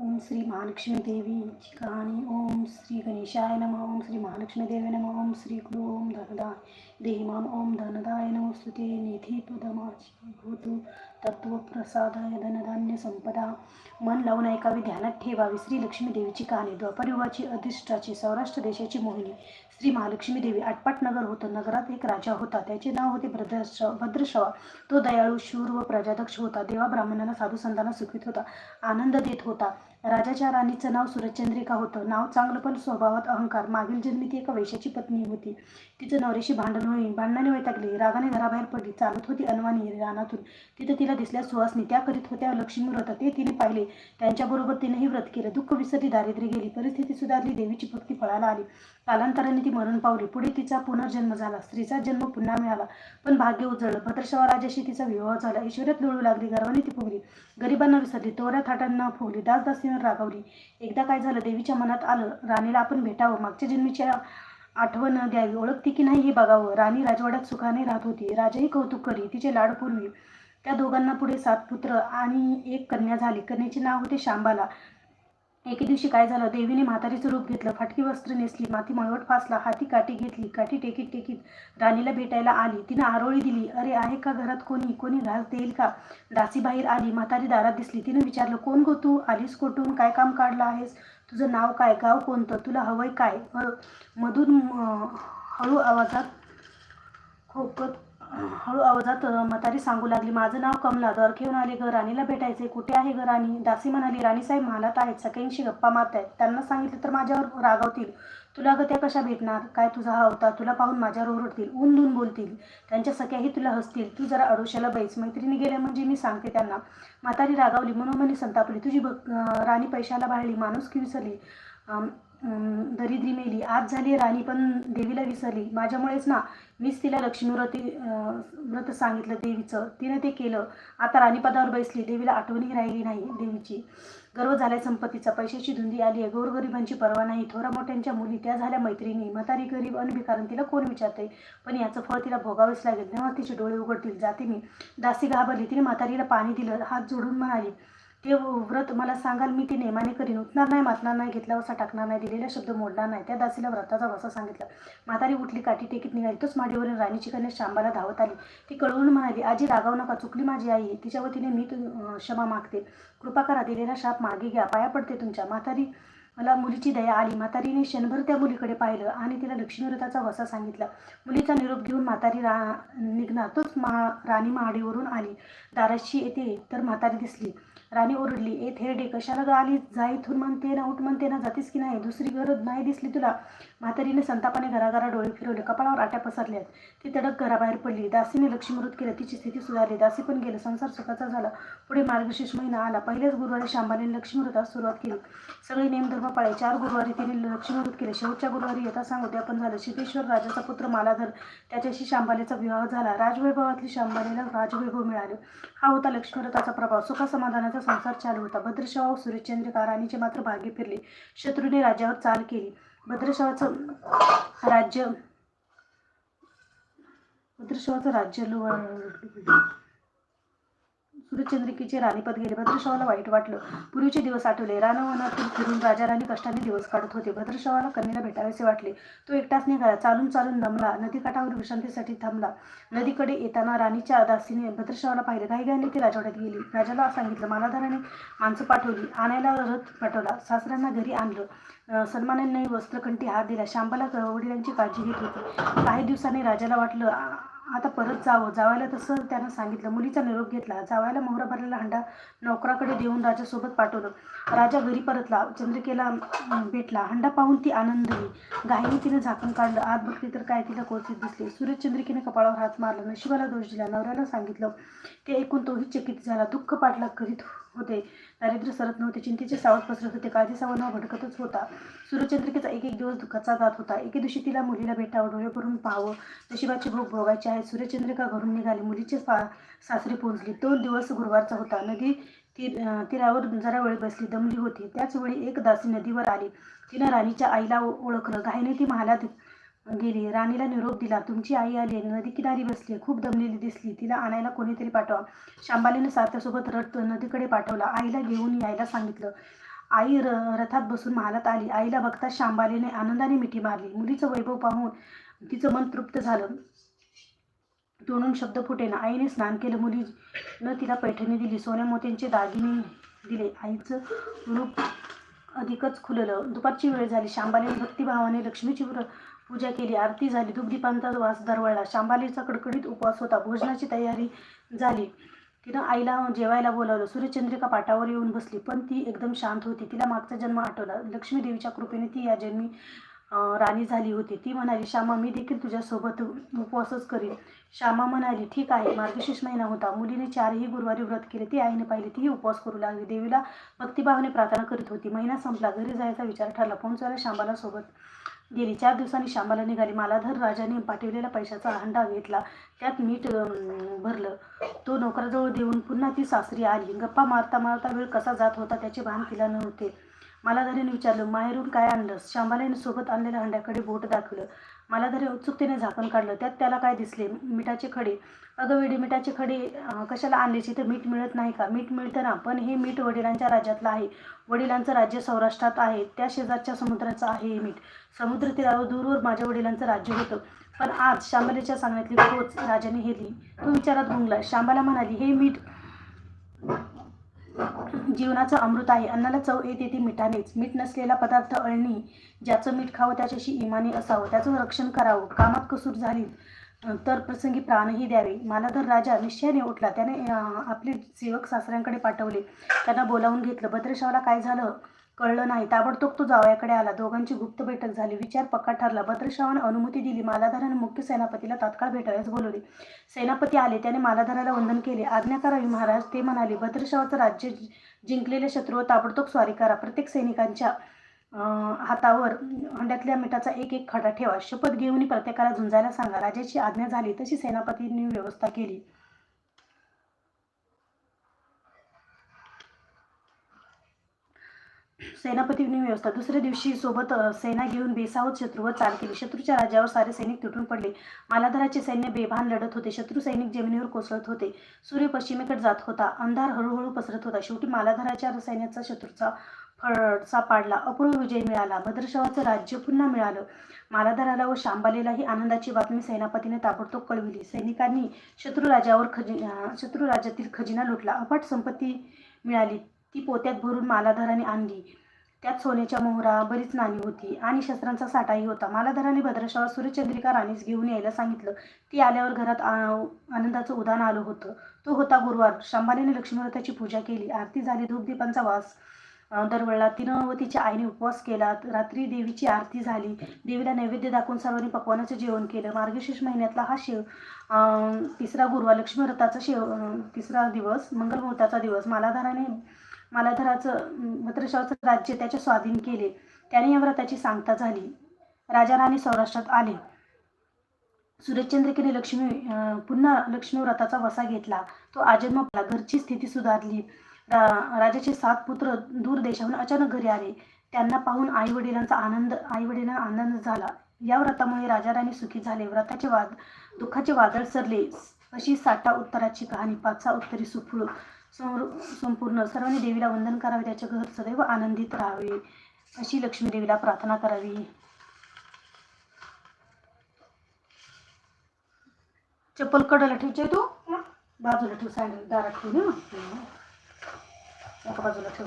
ओम श्री महालक्ष्मी देवीची कहाणी ओम श्री गणेशाय नम ओम श्री महालक्ष्मी देवी नम ओम श्री गुरु ओम धनदाय देहिमान ओम धनदाय नमस्तुते निधी पदमाची भूतु तत्वप्रसादाय धनधान्य संपदा मन लावून ऐकावी ध्यानात ठेवावी. श्री लक्ष्मी देवीची कहाणी द्वापरयुगाची अधिष्ठाची सौराष्ट्र देशाची मोहिनी. श्री महालक्ष्मी देवी आटपाट नगर होतं. नगरात एक राजा होता. त्याचे नाव होते भद्रश भद्रश्रवा. तो दयाळू शूर व प्रजादक्ष होता. देवा ब्राह्मणाला साधू संतांना सुखीत होता. आनंद देत होता. राजाच्या राणीचं नाव सुरचंद्रिका होतं. नाव चांगलं पण स्वभावात अहंकार. मागील जन्मी ती एका वैशाची पत्नी होती. तिचं नवऱ्याशी भांडण होईल. भांडणाने वैतागली. रागाने घराबाहेर पडली. चालत होती अनवाणी रानातून. तिथं तिला दिसल्या सुहासनी त्या करीत होत्या लक्ष्मी व्रत. ते तिने पाहिले. त्यांच्याबरोबर तिनेही व्रत केलं. दुःख विसरली दारिद्र्य गेली. परिस्थिती सुधारली. देवीची भक्ती फळाला आली. कालांतराने ती मरण पावली. पुढे तिचा पुनर्जन्म झाला. स्त्रीचा जन्म पुन्हा मिळाला. पण भाग्य उजळलं. भद्रशवा राजाशी तिचा विवाह झाला. ऐश्वर्यात लोळू लागली. गर्वाने ती फुगली. गरिबांना विसरली. तोऱ्या थाटांना फुगली. दासदासीनं रागावली. एकदा काय झालं? देवीच्या मनात आलं. राणीला आपण भेटावं. मागच्या जन्मीची आठवण द्यावी. ओळखती की नाही हे बघावं. राणी राजवाड्यात सुखाने राहत होती. राजाही कौतुक करी. तिचे लाड पूर्वी. त्या दोघांना पुढे सात पुत्र आणि एक कन्या झाली. कन्याचे नाव होते शांबाला. एके दिवशी काय झालं? देवीने म्हातारीचं रूप घेतलं फाटकी वस्त्र नेसली माती मळवट फासला हाती काठी घेतली काठी टेकीत टेकीत राणीला भेटायला आली. तिनं आरोळी दिली. अरे आहे का घरात कोणी? कोणी घास देईल का? दासी बाहेर आली म्हातारी दारात दिसली. तिनं विचारलं कोण गो तू? आलीस कोठून? काय काम काढलं आहेस? तुझं नाव काय? गाव कोणतं? तुला हवंय काय? मधून हळू आवाजात खोकत हळू आवाजात म्हातारी सांगू लागली माझं नाव कमला दर घेऊन आले ग राणीला भेटायचे कुठे आहे ग राणी? दासी म्हणाली राणीसाहेब महालात आहेत सगळ्यांशी गप्पा मारत आहेत त्यांना सांगितलं तर माझ्यावर रागावतील. तुला ग त्या कशा भेटणार? काय तुझा हा होता तुला पाहून माझ्यावर ओरडतील ऊन धुवून बोलतील त्यांच्या सख्याही तुला हसतील. तू जरा अडोशाला बैस मैत्रिणी गेल्या म्हणजे मी सांगते त्यांना. म्हातारी रागावली मनोमनी संतापली तुझी भक राणी पैशाला बाळली माणूस की विसरली दरिद्री मेली. आज झाली राणी पण देवीला विसरली. माझ्यामुळेच ना मीच तिला लक्ष्मीव्रती अं, व्रत सांगितलं देवीचं. तिने ते केलं. आता राणीपदावर बैसली. देवीला आठवणी राहिली नाही देवीची. गर्व झालाय संपत्तीचा. पैशाची धुंदी आली आहे. गोरगरिबांची पर्वा नाही. थोरा मोठ्यांच्या मुली त्या झाल्या मैत्रिणी. म्हातारी गरीब अनभिकारण तिला कोण विचारते? पण याचं फळ तिला भोगावेच लागेल. तेव्हा तिचे डोळे उघडतील. जाते मी. दासी घाबरली. तिने म्हातारीला पाणी दिलं. हात जोडून म्हणाली ते व्रत मला सांगाल मी ते नेमाने करीन. उठणार नाही मातणार नाही घेतला वसा टाकणार नाही दिलेला शब्द मोडणार नाही. त्या दासीला व्रताचा वसा सांगितला. म्हातारी उठली काठी टेकीत निघाली. तोच माडीवरून राणीची कन्या शांबाला धावत आली. ती कळवून म्हणाली आजी रागाव नका. चुकली माझी आई. तिच्या वतीने मी क्षमा मागते. कृपा करा दिलेला शाप मागे घ्या. पाया पडते तुमच्या. म्हातारी मला मुलीची दया आली. म्हातारीने क्षणभर त्या मुलीकडे पाहिलं आणि तिला लक्ष्मीव्रताचा वसा सांगितला. मुलीचा निरोप घेऊन म्हातारी रा निघणार. तोच मा राणी महाडीवरून आली. दाराशी येते तर म्हातारी दिसली. राणी ओरडली ए थेरडे कशाला ग आली जा इथून म्हणते ना उठ म्हणते ना जातीस की नाही? दुसरी गरज नाही दिसली तुला. म्हातारीने संतापाने घराघरा डोळे फिरवले. कपाळावर आट्या पसरल्यात ती तडक घराबाहेर पडली. दासीने लक्ष्मीवृत केलं. तिची स्थिती सुधारली. दासी पण गेलं. संसार सुखाचा झाला. पुढे मार्गशीर्ष महिना आला. पहिल्याच गुरुवारी शांबाने लक्ष्मीवृतास सुरुवात केली. सगळे नेमधर्म पाळे चार गुरुवारी तिने लक्ष्मीवृत केले. शेवटच्या गुरुवारी येता सांग उद्यापन झालं. सिद्धेश्वर राजाचा पुत्र मालाधर त्याच्याशी शांबालेचा विवाह झाला. राजवैभवातली शांबालेला राजवैभव मिळाले. हा होता लक्ष्मीव्रताचा प्रभाव. सुखसमाधानाचा संसार चालू होता. भद्रशाह सूर्यचंद्रिका राणीचे मात्र भाग्य फिरले. शत्रूने राज्यावर चाल केली. भद्रशावाचं राज्य भद्रशावाचं राज्य लुवा- सूर्यचंद्रिकेचे राणीपद गेले भद्रशावाला वाईट वाटलं. पूर्वीचे दिवस आठवले. रानवनातून फिरून राजा राणी कष्टाने दिवस काढत होते. भद्रशावाला कन्येला भेटावेसे वाटले. तो एकटाच निघाला. चालून चालून दमला. नदीकाठावर विश्रांतीसाठी थांबला. नदीकडे येताना राणीच्या दासीने भद्रशावाला पाहिले. घाईघाईने ती राजवाड्यात गेली. राजाला सांगितलं मालाधाराने माणसं पाठवली. आणायला रथ पाठवला. सासऱ्यांना घरी आणलं. सन्मानांनाही सन्मानाने वस्त्रकंठी हात दिला. शांबाला वडिलांची काळजी घेत होती. काही दिवसांनी राजाला वाटलं आता परत जावं. जावायला तसं त्यानं सांगितलं. मुलीचा निरोप घेतला. जावायला मोहरा भरलेला हंडा नोकराकडे देऊन राजासोबत पाठवलं. राजा घरी परतला. चंद्रिकेला भेटला. हंडा पाहून ती आनंदली. गायीने तिने झाकण काढलं. आत बघली तर काय तिला कोचित दिसले. सूर्य चंद्रिकेने कपाळावर हात मारला. नशिबाला दोष दिला. नवऱ्याला सांगितलं. ते ऐकून तोही चकित झाला. दुःख पाठला करीत होते. दारिद्र्य सरत नव्हते. चिंतेचे सावध पसरत होते. काळजी सावना भटकतच होता. सूर्यचंद्रिकेचा एक एक दिवस दुःखाचा जात होता. एके दिवशी तिला मुलीला भेटावं डोळे करून पाहावं. नशिबाची भोग भोगायची आहे सूर्यचंद्रिका घरून निघाली. मुलीचे पा सासरी पोहोचली. तो दिवस गुरुवारचा होता. नदी ती तीरावर जरा वेळ बसली. दमली होती. त्याचवेळी एक दासी नदीवर आली. तिनं राणीच्या आईला ओळखलं. घाईने ती महालात गेली. राणीला निरोप दिला. तुमची आई आली आहे नदी किनारी बसली. खूप दमलेली दिसली. तिला आणायला कोणीतरी पाठवा. शांबालीने साथ्यासोबत रथ नदीकडे पाठवला. आईला घेऊन यायला सांगितलं. आई र रथात बसून महालात आली. आईला बघता शांबालीने आनंदाने मिठी मारली. मुलीचं वैभव पाहून तिचं मन तृप्त झालं. तोंडून शब्द फुटेना. आईने स्नान केलं. मुलीनं तिला पैठणी दिली. सोन्या मोत्यांचे दागिने दिले. आईचं रूप अधिकच खुललं. दुपारची वेळ झाली. शांबालीने भक्तिभावाने लक्ष्मीची व्र- पूजा केली आरती झाली दुग्धीपांचा वास दरवळला शांबालीचा कडकडीत उपवास होता भोजनाची तयारी झाली. तिनं आईला जेवायला बोलावलं सूर्यचंद्रिका पाटावर येऊन बसली पण ती एकदम शांत होती. तिला मागचा जन्म आठवला. लक्ष्मी देवीच्या कृपेने ती या जन्मी राणी झाली होती. ती म्हणाली श्यामा मी देखील तुझ्यासोबत उपवासच करीन. श्यामा म्हणाली ठीक आहे मार्गशीर्ष महिना होता. मुलीने चारही गुरुवारी व्रत केले. ती आईने पाहिले तीही उपवास करू लागली. देवीला भक्तिभावाने प्रार्थना करीत होती. महिना संपला. घरी जायचा विचार ठरला. पोहोचवायला श्यामाला सोबत गेली चार दिवसांनी शांबाला निघाली. मालाधर राजाने पाठवलेला पैशाचा हंडा घेतला. त्यात मीठ भरलं. तो नोकराजवळ देऊन पुन्हा ती सासरी आली. गप्पा मारता मारता वेळ कसा जात होता त्याचे भान तिला नव्हते. मालाधरीने विचारलं माहेरून काय आणलंस? शांबालाने सोबत आणलेल्या हंड्याकडे बोट दाखवलं. मला जरी उत्सुकतेने झाकण काढलं त्यात त्याला काय दिसले? मिठाचे खडे. अगं वेडी मिठाचे खडे कशाला आणलेच? इथं मीठ मिळत नाही का? मीठ मिळतं ना पण हे मीठ वडिलांच्या राज्यातलं आहे. वडिलांचं राज्य सौराष्ट्रात आहे. त्या शेजारच्या समुद्राचं आहे हे मीठ. समुद्र तीरावर दूरवर माझ्या वडिलांचं राज्य होतं. पण आज शांबालीच्या सांगण्यातली पोच राजाने हेरली. तो विचारात गुंगला. शांबाला म्हणाली हे मीठ जीवनाचं अमृत आहे. अन्नाला चव येते ती मिठानेच. मीठ नसलेला पदार्थ अळणी ज्याचं मीठ खावं त्याच्याशी इमानी असावं. त्याचं रक्षण करावं. कामात कसूर झाली तर प्रसंगी प्राणही द्यावे. मालाधर राजा निश्चयाने उठला. त्याने आपले सेवक सासऱ्यांकडे पाठवले. त्यांना बोलावून घेतलं. भद्रशावला काय झालं? कळलं नाही. ताबडतोब तो जावयाकडे आला. दोघांची गुप्त बैठक झाली. विचार पक्का ठरला. भद्रशावाने अनुमती दिली. मालाधाराने मुख्य सेनापतीला तात्काळ भेटायला बोलवले. सेनापती आले. त्याने मालाधाराला वंदन केले. आज्ञा करावी महाराज ते म्हणाले भद्रशावाचं राज्य जिंकलेले जिंकलेल्या शत्रूवर ताबडतोब स्वारी करा. प्रत्येक सैनिकांच्या हातावर हंड्यातल्या मिठाचा एक एक खडा ठेवा. शपथ घेऊन प्रत्येकाला झुंजायला सांगा. राजाची आज्ञा झाली तशी सेनापतींनी व्यवस्था केली. सेनापतींनी व्यवस्था. दुसऱ्या दिवशी सोबत सेना घेऊन बेसावत शत्रूवर चाल केली. शत्रूच्या राज्यावर सारे सैनिक तुटून पडले. मालाधराचे सैन्य बेभान लढत होते. शत्रू सैनिक जमिनीवर कोसळत होते. सूर्य पश्चिमेकडे जात होता. अंधार हळूहळू पसरत होता. शेवटी मालाधराच्या सैन्याचा शत्रूचा फळसा पाडला. अपूर्व विजय मिळाला. भद्रशवाचं राज्य पुन्हा मिळालं. मालाधराला व शांबालेलाही आनंदाची बातमी सेनापतीने ताबडतोब कळविली. सैनिकांनी शत्रू राजावर खजिना शत्रू राज्यातील खजिना लुटला. अफाट संपत्ती मिळाली. ती पोत्यात भरून मालाधराने आणली. त्यात सोन्याच्या मोहरा बरीच नाणी होती आणि शस्त्रांचा साठाही होता. मालाधराने भद्रशावर सूर्यचंद्रिका राणीस घेऊन यायला सांगितलं. ती आल्यावर घरात आ- आनंदाचं उदान आलं होतं. तो होता गुरुवार. शंभारीने लक्ष्मीव्रताची पूजा केली. आरती झाली. धूपदीपांचा वास अं, दरवळला. तिनं व तिच्या आईने उपवास केला. रात्री देवीची आरती झाली. देवीला नैवेद्य दाखवून सर्वांनी पकवानाचं जेवण केलं. मार्गशीर्ष महिन्यातला हा शिव तिसरा गुरुवार. लक्ष्मीव्रताचा शेव तिसरा दिवस मंगलमुहूर्ताचा दिवस. मालाधाराने मालाधराचं भद्रशावचं राज्य त्याच्या स्वाधीन केले. त्याने या व्रताची सांगता झाली. राजा राणी सौराष्ट्रात आले. सूर्यचंद्रिकेने लक्ष्मी पुन्हा लक्ष्मी व्रताचा वसा घेतला. तो आजन्म घरची स्थिती सुधारली. रा- राजाचे सात पुत्र दूर देशाहून अचानक घरी आले. त्यांना पाहून आई वडिलांचा आनंद आई वडिलांना आनंद झाला. या व्रतामुळे राजा राणी सुखी झाले. व्रताचे वाद दुःखाचे वादळ सरले. अशी साठा उत्तराची कहाणी पाचसा उत्तरी सुफळ संपूर्ण सर्वांनी देवीला वंदन करावे त्याचे घर सदैव आनंदित राहावे अशी लक्ष्मी देवीला प्रार्थना करावी. चप्पल कडाला ठेवचे तू? बाजूला ठेव सँडल दारात ठेव ना. एका बाजूला ठेव.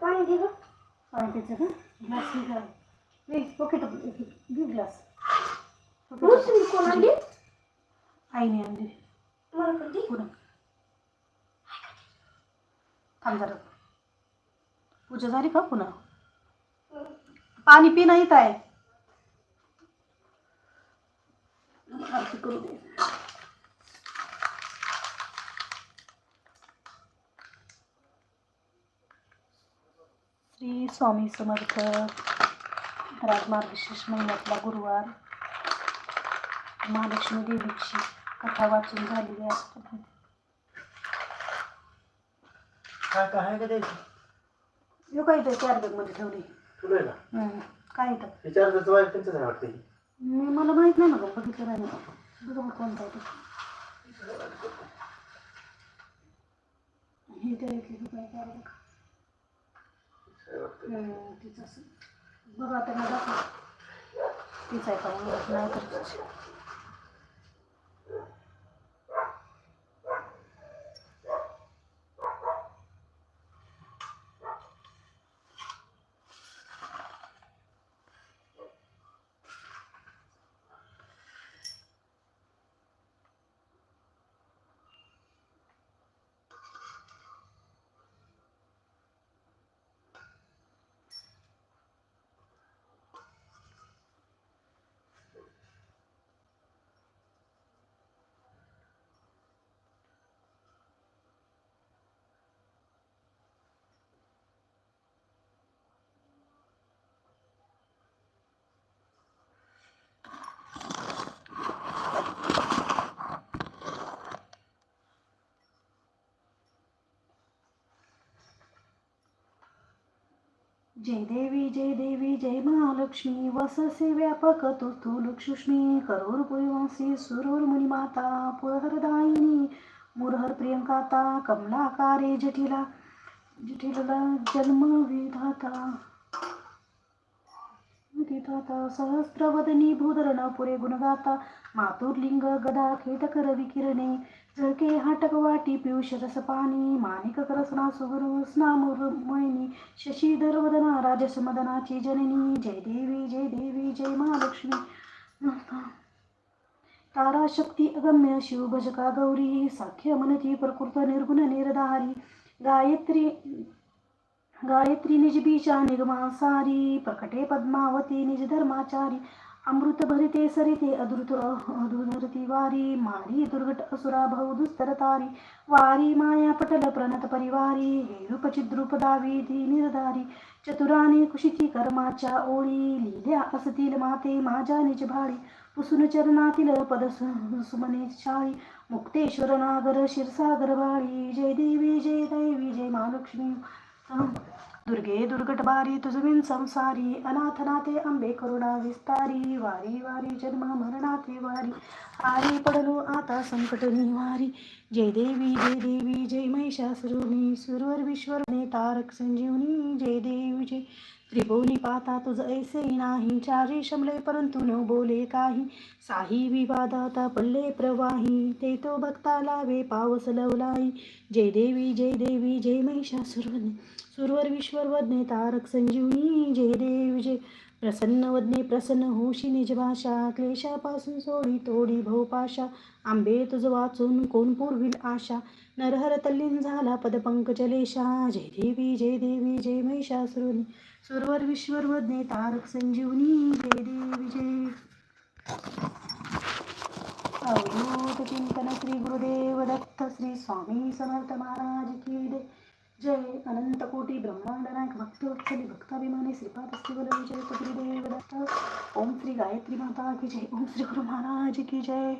पाणी दे गं. पाणी प्यायचं का? ग्लास कोण आणली? आईने आणली थांब जरा पूजा झाली का पुन्हा पाणी पी नाही काय आरती करू दे श्री स्वामी समर्थ राजमार्गशीर्ष महिन्यातला गुरुवार. महालक्ष्मी देवीची कथा वाचून झालेली आहे काय काय आहे का द्यायचं यो काय इथं चार बॅगमध्ये ठेवली तुला आहे का? हम्म. काय हे आहे वाटतं हे. मी मला माहीत नाही ना गं बघितलं नाही मी. बघा मग कोणता आहे तो? हे त्या इथले दुकान आहे बघा. हम्म, तीच असं. बघा त्यांना मला तीच आहे नाही तर जय देवी जय देवी जय महालक्ष्मी. वससे व्यापक तू लक्ष्मी. सुष्मी करोर सुरोर मुनिमाता पुरहरदायिनी. मुरहर प्रियंकाता कमलाकारे जटिला जटिला जन्म विधाता. विधाता सहस्रवदनी भूधरण पुरे गुणगाता. मातुर्लिंग गदा खेटकर विकिरणे. झळके हाटक वाटी पियुष रसपाणी माणिक करसना सुगुरु स्नामुर्मयनी शशीधर वदना राजसमदनाची जननी जय देवी जय देवी जय महालक्ष्मी. तारा शक्ती अगम्य शिवभजका गौरी साख्य मनती प्रकृत निर्गुण निर्धारी. गायत्री गायत्री निज बीजा निगमासारी प्रकटे पद्मावती निज धर्माचारी. अमृत भरिते सरिते अधृत अधुधरती वारी मारी दुर्घट असुरा भाऊ दुस्तरतारी वारी माया पटल प्रणत परिवारी हे रूप चिद्रूप दाविधी निर्धारी चतुराने कुशिती कर्माच्या ओळी लिहिल्या असतील माते माझ्या निज भाडी पुसून चरणातील पद सु- सुमने शाळी मुक्तेश्वर नागर क्षीरसागर बाळी जय देवी जय देवी जय महालक्ष्मी दुर्गे दुर्गट बारी तुझविन संसारी अनाथनाथे आंबे करुणा विस्तारी वारी वारी जन्म मरणाते वारी. आरी पडलो आता संकट निवारी. जय देवी जय देवी जय महिषासुरुनी सुरवर विश्वर तारक संजीवनी. जय देवी जय त्रिभुवनी पाता तुझ ऐसे नाही. चारी शमले परंतु न बोले काही. साही विवादाता पडले प्रवाही. ते तो भक्ता लावे पावस लवलाई. जय देवी जय देवी जय महिषासुरवने. सुरवर विश्वर वदने तारक संजीवनी जय देव जय. प्रसन्न वदने प्रसन्न होशी निज भाषा क्लेशापासून सोडी तोडी भोपाशा आंबे तुझ वाचून कोण पुरविल आशा? नरहर तल्लीन झाला पदपंकजलेशा. जय देवी जय देवी जय महिषासुरुनी. सुरवर विश्वर वदने तारक संजीवनी जय देवी जय. अवधूत चिंतन श्री गुरुदेव दत्त श्री स्वामी समर्थ महाराज की दे जय अनंत कोटी ब्रह्मांड नायक भक्तोत्सली भक्ताभिमानी श्रीपाद स्थिवल विजय गुरुदेव दत्त। ओम श्री गायत्री माता की जय ओम श्री गुरु महाराज की जय।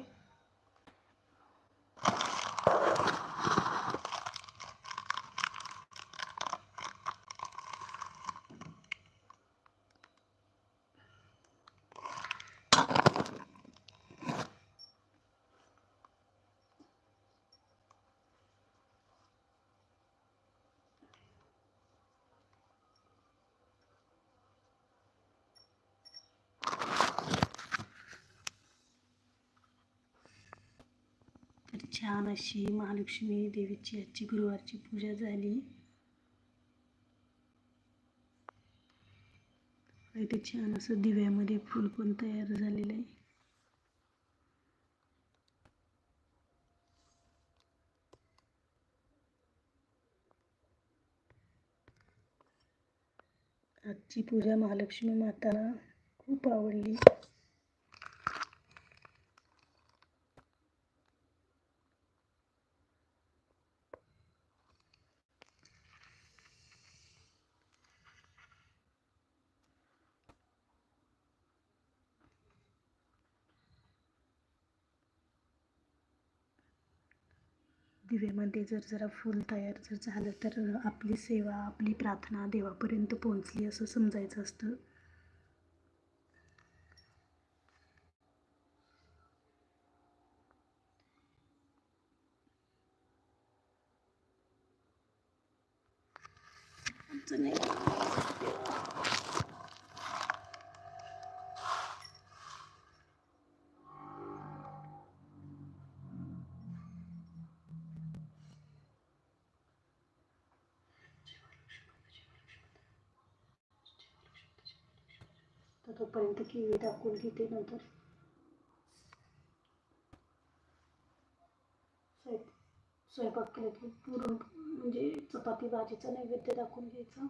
छान अशी महालक्ष्मी देवीची आजची गुरुवारची पूजा झाली. इथे छान असं दिव्यामध्ये फुल पण तयार झालेलं आहे. आजची पूजा महालक्ष्मी माताला खूप आवडली. दिव्यामध्ये जर जरा फूल तयार जर झालं तर आपली सेवा आपली प्रार्थना देवापर्यंत पोहोचली असं समजायचं असतं. नाही. तोपर्यंत किवी टाकून घेते नंतर. स्वयंपाक केला की पुरण म्हणजे चपाती भाजीचा नैवेद्य दाखवून घ्यायचा.